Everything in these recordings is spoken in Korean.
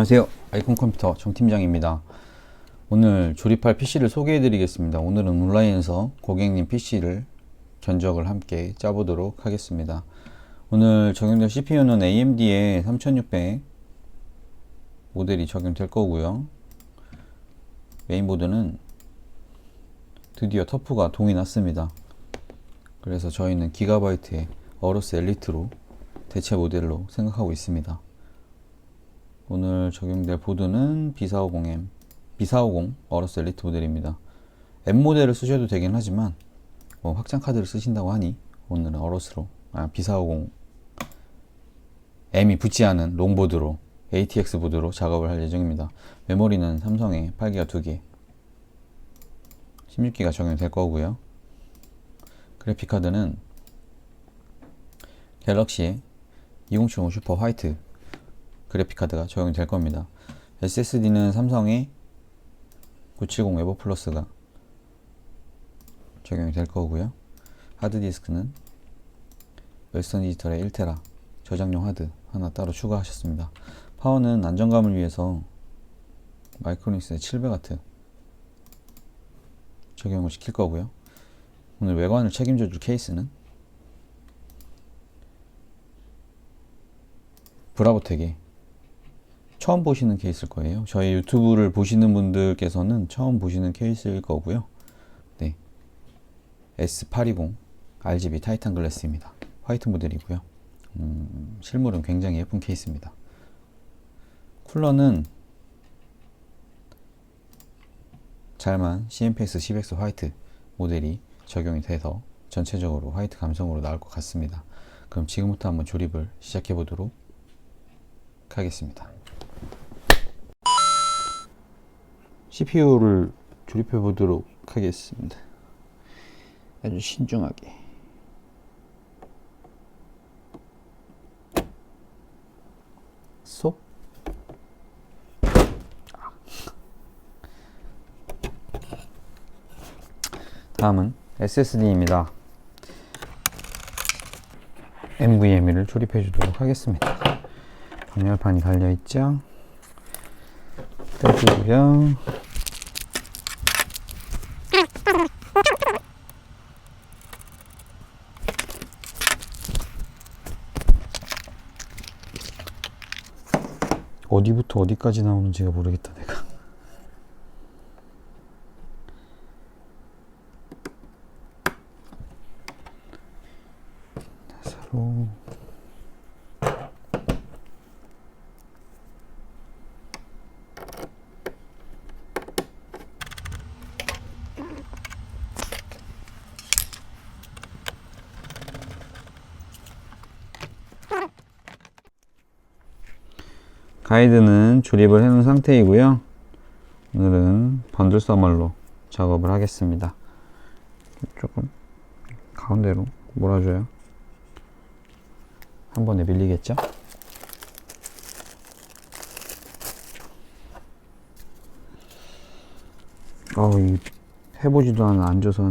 안녕하세요. 아이콘 컴퓨터 정 팀장입니다. 오늘 조립할 PC를 소개해 드리겠습니다. 오늘은 온라인에서 고객님 PC를 견적을 함께 짜보도록 하겠습니다. 오늘 적용될 CPU는 AMD의 3600 모델이 적용될 거고요. 메인보드는 드디어 터프가 동이 났습니다. 그래서 저희는 기가바이트의 어로스 엘리트로 대체 모델로 생각하고 있습니다. 오늘 적용될 보드는 B450M, B450 어로스 엘리트 모델입니다. M 모델을 쓰셔도 되긴 하지만 뭐 확장 카드를 쓰신다고 하니 오늘은 어로스로 아, B450 M이 붙지 않은 롱보드로 ATX 보드로 작업을 할 예정입니다. 메모리는 삼성의 8기가 2개, 16기가 적용될 거고요. 그래픽 카드는 갤럭시의 2070 슈퍼 화이트 그래픽 카드가 적용이 될 겁니다. SSD는 삼성의 970 에버 플러스가 적용이 될 거고요. 하드디스크는 웰스턴 디지털의 1테라 저장용 하드 하나 따로 추가하셨습니다. 파워는 안정감을 위해서 마이크로닉스의 700W 적용을 시킬 거고요. 오늘 외관을 책임져 줄 케이스는 브라보텍의 처음 보시는 케이스일 거예요. 저희 유튜브를 보시는 분들께서는 처음 보시는 케이스일 거고요. 네. S820 RGB 타이탄 글래스입니다. 화이트 모델이고요. 음, 실물은 굉장히 예쁜 케이스입니다. 쿨러는 잘만 CMPS 10X 화이트 모델이 적용이 돼서 전체적으로 화이트 감성으로 나올 것 같습니다. 그럼 지금부터 한번 조립을 시작해 보도록 하겠습니다. CPU를 조립해 보도록 하겠습니다. 아주 신중하게. 쏙. 다음은 SSD입니다. NVMe를 조립해 주도록 하겠습니다. 방열판이 달려 있죠. 떼주고요. 어디부터 어디까지 나오는지가 모르겠다 내가. 서로 가이드는 조립을 해놓은 상태이고요. 오늘은 번들 써멀로 작업을 하겠습니다. 조금 가운데로 몰아줘요. 한 번에 밀리겠죠? 어우, 이 해보지도 않은 앉아서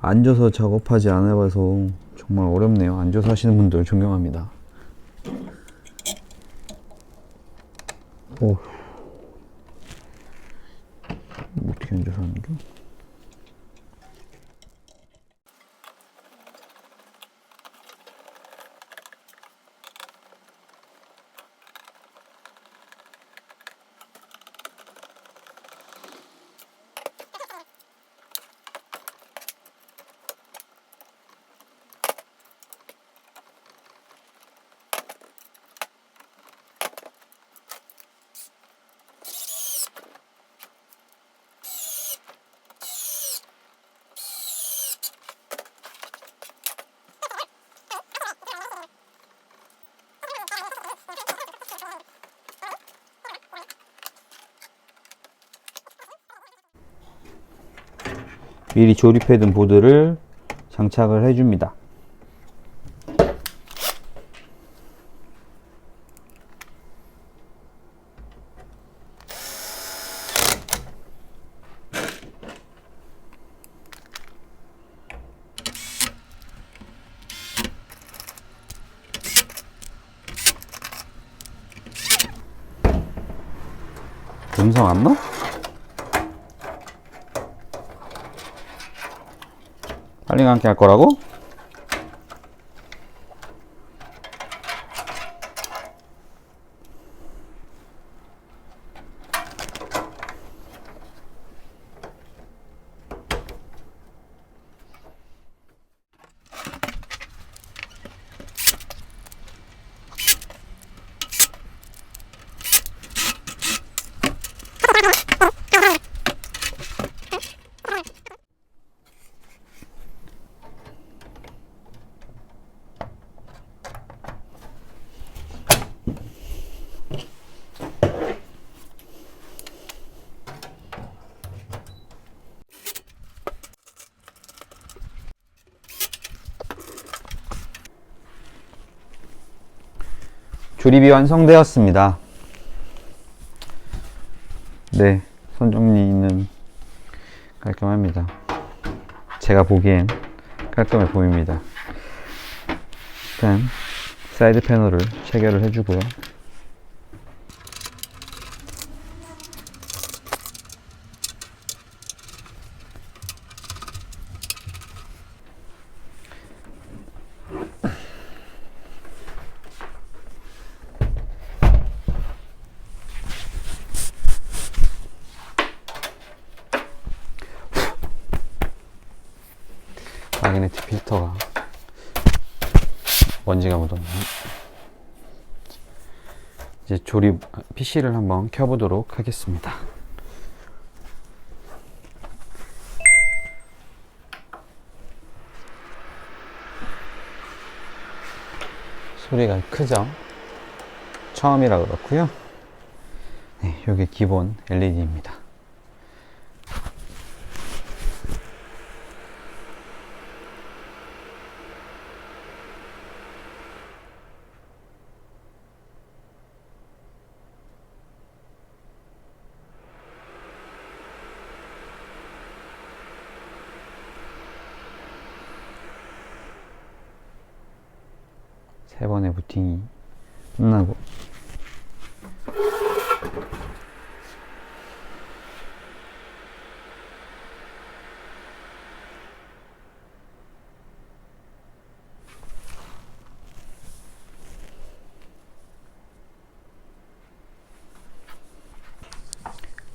앉아서 작업하지 않아봐서 정말 어렵네요. 앉아서 하시는 분들 존경합니다. 오. 이거 어떻게 앉아서 하는 게? 미리 조립해둔 보드를 장착을 해줍니다. 음성 안 나? 빨리 감기 할 거라고? 조립이 완성되었습니다. 네, 손 정리는 깔끔합니다. 제가 보기엔 깔끔해 보입니다. 일단 사이드 패널을 체결을 해주고요. 마그네틱 필터가 먼지가 묻었네. 이제 조립 PC를 한번 켜보도록 하겠습니다. 소리가 크죠? 처음이라 그렇고요. 네, 이게 기본 LED입니다. 세 번의 부팅이 끝나고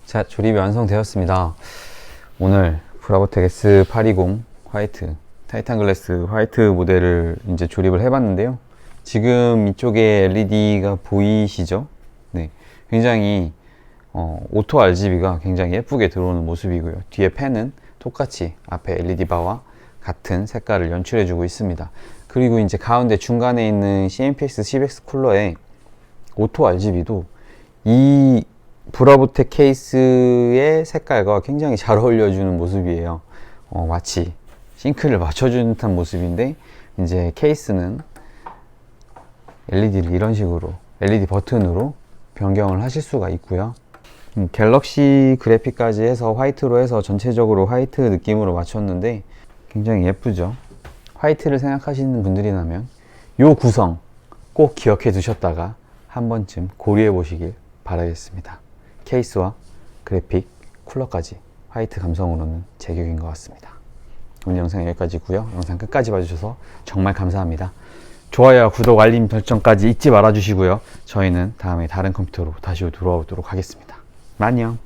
자 조립이 완성되었습니다 오늘 브라보텍 S820 화이트 타이탄 글래스 화이트 모델을 이제 조립을 해봤는데요. 지금 이쪽에 LED가 보이시죠? 네, 굉장히 어, 오토 RGB가 굉장히 예쁘게 들어오는 모습이고요. 뒤에 펜은 똑같이 앞에 LED 바와 같은 색깔을 연출해주고 있습니다. 그리고 이제 가운데 중간에 있는 CMPX 10X 쿨러에 오토 RGB도 이 브라보텍 케이스의 색깔과 굉장히 잘 어울려주는 모습이에요. 어, 마치 싱크를 맞춰주는 듯한 모습인데 이제 케이스는 LED를 이런 식으로 LED 버튼으로 변경을 하실 수가 있고요. 음, 갤럭시 그래픽까지 해서 화이트로 해서 전체적으로 화이트 느낌으로 맞췄는데 굉장히 예쁘죠. 화이트를 생각하시는 분들이라면 요 구성 꼭 기억해 두셨다가 한 번쯤 고려해 보시길 바라겠습니다. 케이스와 그래픽, 쿨러까지 화이트 감성으로는 제격인 것 같습니다. 오늘 영상 여기까지고요. 영상 끝까지 봐주셔서 정말 감사합니다. 좋아요와 구독, 알림 설정까지 잊지 말아주시고요. 저희는 다음에 다른 컴퓨터로 다시 돌아오도록 하겠습니다. 안녕.